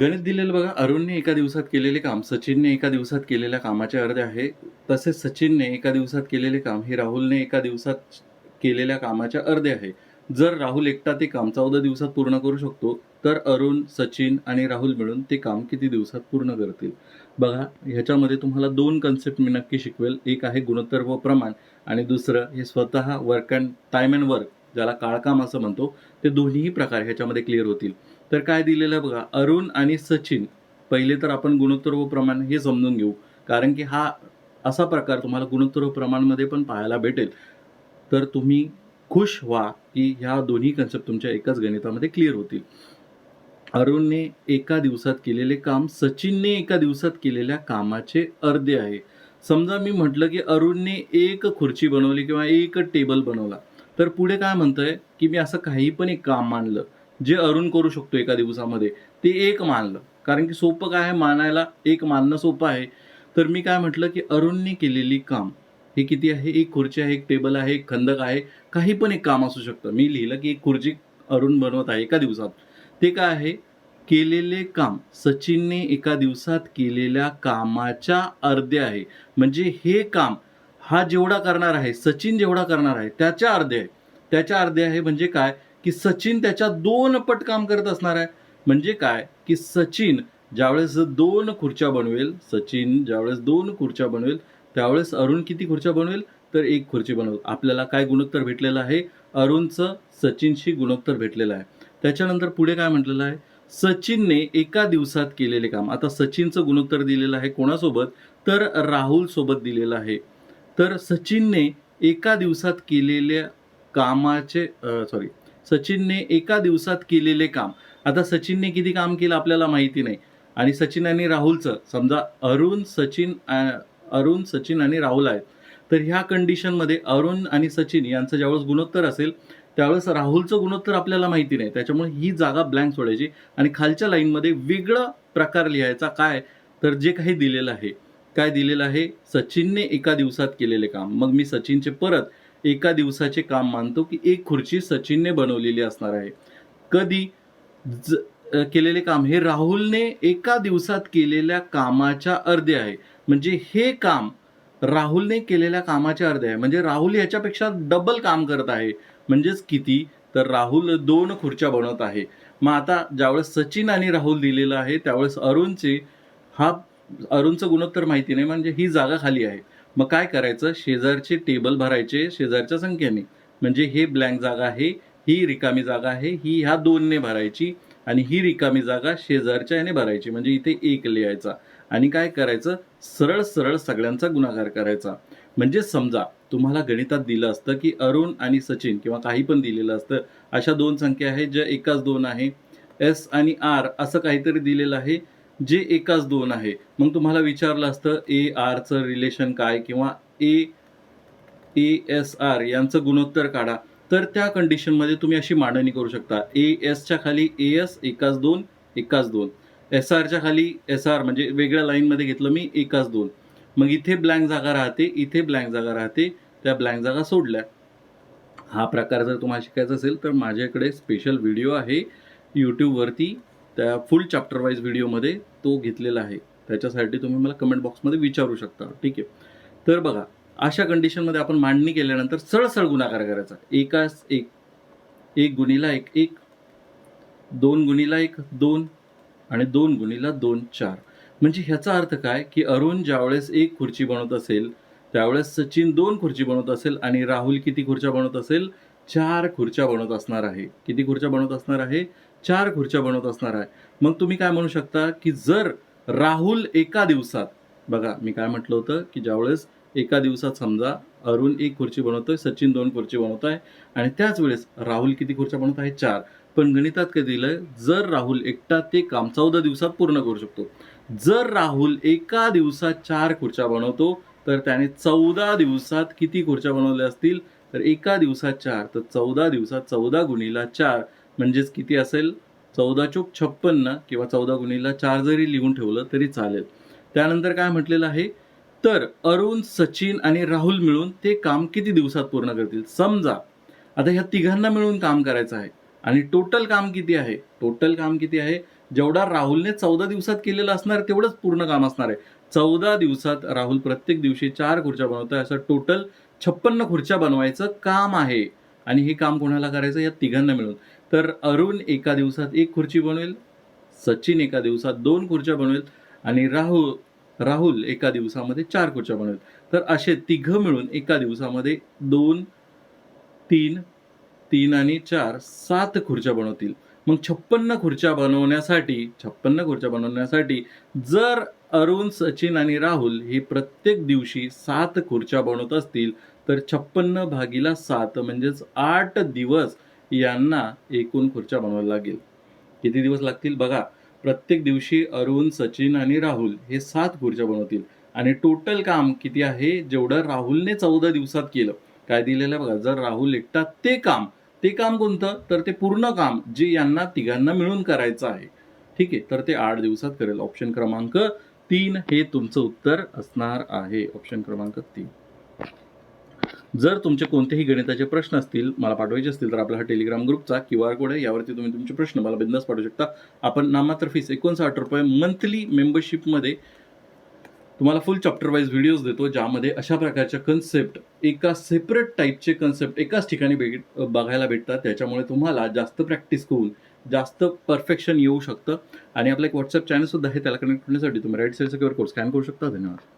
गणित दिलेलं बघा अरुणने एका दिवसात केलेले काम सचिनने एका दिवसात केलेल्या कामाचे अर्धे आहे तसेच सचिनने एका दिवसात केलेले काम हे राहुलने एका दिवसात केलेल्या कामाच्या अर्धे आहे. जर राहुल एकटा ते काम चौदा दिवसात पूर्ण करू शकतो तर अरुण सचिन आणि राहुल मिळून ते काम किती दिवसात पूर्ण करतील? बघा ह्याच्यामध्ये तुम्हाला दोन कन्सेप्ट मी नक्की शिकवेल. एक आहे गुणोत्तर व प्रमाण आणि दुसरं हे स्वतः work and time and work ज्याला काळकाम असं म्हणतो ते दोन्हीही प्रकार ह्याच्यामध्ये क्लिअर होतील. तर काय दिलेलं आहे बघा अरुण आणि सचिन. पहिले तर आपण गुणोत्तर व प्रमाण हे समजून घेऊ. कारण की हा असा प्रकार तुम्हाला गुणोत्तर व प्रमाणमध्ये पण पाहायला भेटेल. तर तुम्ही खुश व्हा की ह्या दोन्ही कन्सेप्ट तुमच्या एकाच गणितामध्ये क्लिअर होतील. अरुणने एका दिवसात केलेले काम सचिनने एका दिवसात केलेल्या कामाचे अर्धे आहे. समजा मी म्हटलं की अरुणने एक खुर्ची बनवली किंवा एक टेबल बनवला. तर पुढे काय म्हणतंय? की मी असं काही पण एक काम मानलं जे अरुण करू शकतो एका दिवसामध्ये ते एक मानलं. कारण की सोपं काय आहे मानायला एक मानणं सोपं आहे. तर मी काय म्हटलं की अरुणने केलेली काम हे किती आहे? एक खुर्ची आहे एक टेबल आहे एक खंदक आहे काही पण एक काम असू शकतं. मी लिहिलं की एक खुर्ची अरुण बनवत आहे एका दिवसात. ते काय आहे? केलेले काम सचिनने एका दिवसात केलेल्या कामाच्या अर्धे आहे. म्हणजे हे काम हा जेवढा करणार आहे सचिन जेवढा करणार आहे त्याच्या अर्धे आहे. त्याच्या अर्धे आहे म्हणजे काय? की सचिन त्याच्या दोन पट काम करत असणार आहे. म्हणजे काय? की सचिन ज्यावेळेस दोन खुर्च्या बनवेल सचिन ज्यावेळेस दोन खुर्च्या बनवेल त्यावेळेस अरुण किती खुर्च्या बनवेल? तर एक खुर्ची बनवेल आपल्याला काय गुणोत्तर भेटलेलं आहे? अरुणचं सचिनशी गुणोत्तर भेटलेलं आहे. त्याच्यानंतर पुढे काय म्हटलेलं आहे? सचिनने एका दिवसात केलेले काम. आता सचिनचं गुणोत्तर दिलेलं आहे कोणासोबत? तर राहुल सोबत दिलेलं आहे. तर सचिनने एका दिवसात केलेल्या कामाचे सॉरी सचिनने एका दिवसात केलेले काम. आता सचिनने किती काम केलं आपल्याला माहिती नाही. आणि सचिन आणि राहुलचं समजा अरुण सचिन अरुण सचिन आणि राहुल आहेत. तर ह्या कंडिशनमध्ये अरुण आणि सचिन यांचं ज्यावेळेस गुणोत्तर असेल त्यावेळेस राहुलचं गुणोत्तर आपल्याला माहिती नाही. त्याच्यामुळे ही जागा ब्लँक सोडायची आणि खालच्या लाईनमध्ये वेगळं प्रकार लिहायचा काय? तर जे काही दिलेलं आहे. काय दिलेलं आहे? सचिनने एका दिवसात केलेले काम. मग मी सचिनचे परत एका दिवसाचे काम मानतो की एक खुर्ची सचिनने बनवलेली असणार आहे. कधी ज केलेले काम हे राहुलने एका दिवसात केलेल्या कामाच्या अर्धे आहे. म्हणजे हे काम राहुलने केलेल्या कामाच्या अर्धे आहे. म्हणजे राहुल याच्यापेक्षा डबल काम करत आहे. म्हणजेच किती? तर राहुल दोन खुर्च्या बनवत आहे. मग आता ज्यावेळेस सचिन आणि राहुल दिलेलं आहे त्यावेळेस अरुणचे हा अरुणचं गुणोत्तर माहिती नाही म्हणजे ही जागा खाली आहे. मग काय करायचं? शेजारचे टेबल भरायचे शेजारच्या संख्येने. म्हणजे हे ब्लँक जागा आहे ही रिकामी जागा आहे ही ह्या दोनने भरायची आणि ही रिकामी जागा शेजारच्या याने भरायची. म्हणजे इथे एक लिहायचा. आणि काय करायचं? सरळ सरळ सगळ्यांचा गुणाकार करायचा. म्हणजे समजा तुम्हाला गणितात दिलं असतं की अरुण आणि सचिन किंवा काही पण दिलेलं असतं अशा दोन संख्या आहेत ज्या एकाच दोन आहे. एस आणि आर असं काहीतरी दिलेलं आहे. जे एकाच दोन आहे. मग तुम्हाला विचारलं असतं ए आरचं रिलेशन काय किंवा ए ए एस आर यांचं गुणोत्तर काढा. तर त्या कंडिशनमध्ये तुम्ही अशी मांडणी करू शकता. ए एसच्या खाली ए एस एकाच दोन एकाच दोन. एस आरच्या खाली एस आर म्हणजे वेगळ्या लाईनमध्ये घेतलं मी एकाच दोन. मग इथे ब्लँक जागा राहते इथे ब्लँक जागा राहते त्या ब्लँक जागा सोडल्या. हा प्रकार जर तुम्हाला शिकायचा असेल तर माझ्याकडे स्पेशल व्हिडिओ आहे यूट्यूबवरती त्या फुल चॅप्टर वाईज व्हिडिओमध्ये तो घेतलेला आहे. त्याच्यासाठी तुम्ही मला कमेंट बॉक्समध्ये विचारू शकता. ठीक आहे? तर बघा अशा कंडिशनमध्ये आपण मांडणी केल्यानंतर सळसळ गुणाकार करायचा. एकाच एक एक गुणीला एक एक दोन गुणीला एक दोन आणि दोन गुणीला दोन चार. म्हणजे ह्याचा अर्थ काय? की अरुण ज्यावेळेस एक खुर्ची बनवत असेल त्यावेळेस सचिन दोन खुर्ची बनवत असेल आणि राहुल किती खुर्च्या बनवत असेल? चार खुर्च्या बनवत असणार आहे. किती खुर्च्या बनवत असणार आहे? चार खुर्च्या बनवत असणार आहे. मग तुम्ही काय म्हणू शकता की जर राहुल एका दिवसात बघा मी काय म्हटलं होतं की ज्यावेळेस एका दिवसात समजा अरुण एक खुर्ची बनवतोय सचिन दोन खुर्ची बनवत आहे आणि त्याच वेळेस राहुल किती खुर्च्या बनवत आहे? चार. पण गणितात काय दिलंय? जर राहुल एकटा ते काम चौदा दिवसात पूर्ण करू शकतो. जर राहुल एका दिवसात चार खुर्च्या बनवतो तर त्याने चौदा दिवसात किती खुर्च्या बनवल्या असतील? तर एका दिवसात चार तर चौदा दिवसात चौदा गुणीला चार म्हणजेच किती असेल? चौदा चोक छप्पन्न किंवा चौदा गुणीला चार जरी लिहून ठेवलं तरी चालेल. त्यानंतर काय म्हटलेलं आहे? तर अरुण सचिन आणि राहुल मिळून ते काम किती दिवसात पूर्ण करतील? समजा आता ह्या तिघांना मिळून काम करायचं आहे आणि टोटल काम किती आहे? टोटल काम किती आहे? जेवढा राहुलने चौदा दिवसात केलेलं असणार तेवढंच पूर्ण काम असणार आहे. चौदा दिवसात राहुल प्रत्येक दिवशी चार खुर्च्या बनवतोय. असं टोटल छप्पन्न खुर्च्या बनवायचं काम आहे. आणि हे काम कोणाला करायचं? या तिघांना मिळून. तर अरुण एका दिवसात एक खुर्ची बनवेल सचिन एका दिवसात दोन खुर्च्या बनवेल आणि राहुल राहुल एका दिवसामध्ये चार खुर्च्या बनवेल. तर असे तिघं मिळून एका दिवसामध्ये दोन तीन तीन आणि चार सात खुर्च्या बनवतील. मग छप्पन्न खुर्च्या बनवण्यासाठी छप्पन्न खुर्च्या बनवण्यासाठी जर अरुण सचिन आणि राहुल हे प्रत्येक दिवशी सात खुर्च्या बनवत असतील तर छप्पन्न भागीला सात म्हणजेच आठ दिवस यांना एकूण खुर्च्या बनवायला लागेल. किती दिवस लागतील? बघा प्रत्येक दिवशी अरुण सचिन आणि राहुल हे सात खुर्च्या बनवतील. आणि टोटल काम किती आहे? जेवढं राहुलने चौदा दिवसात केलं. काय दिलेलं आहे बघा जर राहुल एकटा ते काम. ते काम कोणतं? तर ते पूर्ण काम जे यांना तिघांना मिळून करायचं आहे. ठीक आहे तर ते आठ दिवसात करेल. ऑप्शन क्रमांक तीन हे तुमचं उत्तर असणार आहे. ऑप्शन क्रमांक तीन. जर तुमचे कोणतेही गणिताचे प्रश्न असतील मला पाठवायचे असतील तर आपला हा टेलिग्राम ग्रुपचा क्यू आर कोड आहे. यावरती तुम्ही तुमचे प्रश्न मला बिंदास पाठवू शकता. आपण नामात्र फीस एकोणसाठ रुपये मंथली मेंबरशिपमध्ये तुम्हाला फुल चॅप्टर वाईज व्हिडिओज देतो ज्यामध्ये अशा प्रकारच्या कन्सेप्ट एका सेपरेट टाईपचे कन्सेप्ट एकाच ठिकाणी भेट बघायला भेटतात. त्याच्यामुळे तुम्हाला जास्त प्रॅक्टिस करून जास्त परफेक्शन येऊ शकतं. आणि आपलं एक व्हॉट्सअप चॅनलसुद्धा आहे त्याला कनेक्ट करण्यासाठी तुम्ही राईट साईडचा क्यू कोड स्कॅन करू शकता. धन्यवाद.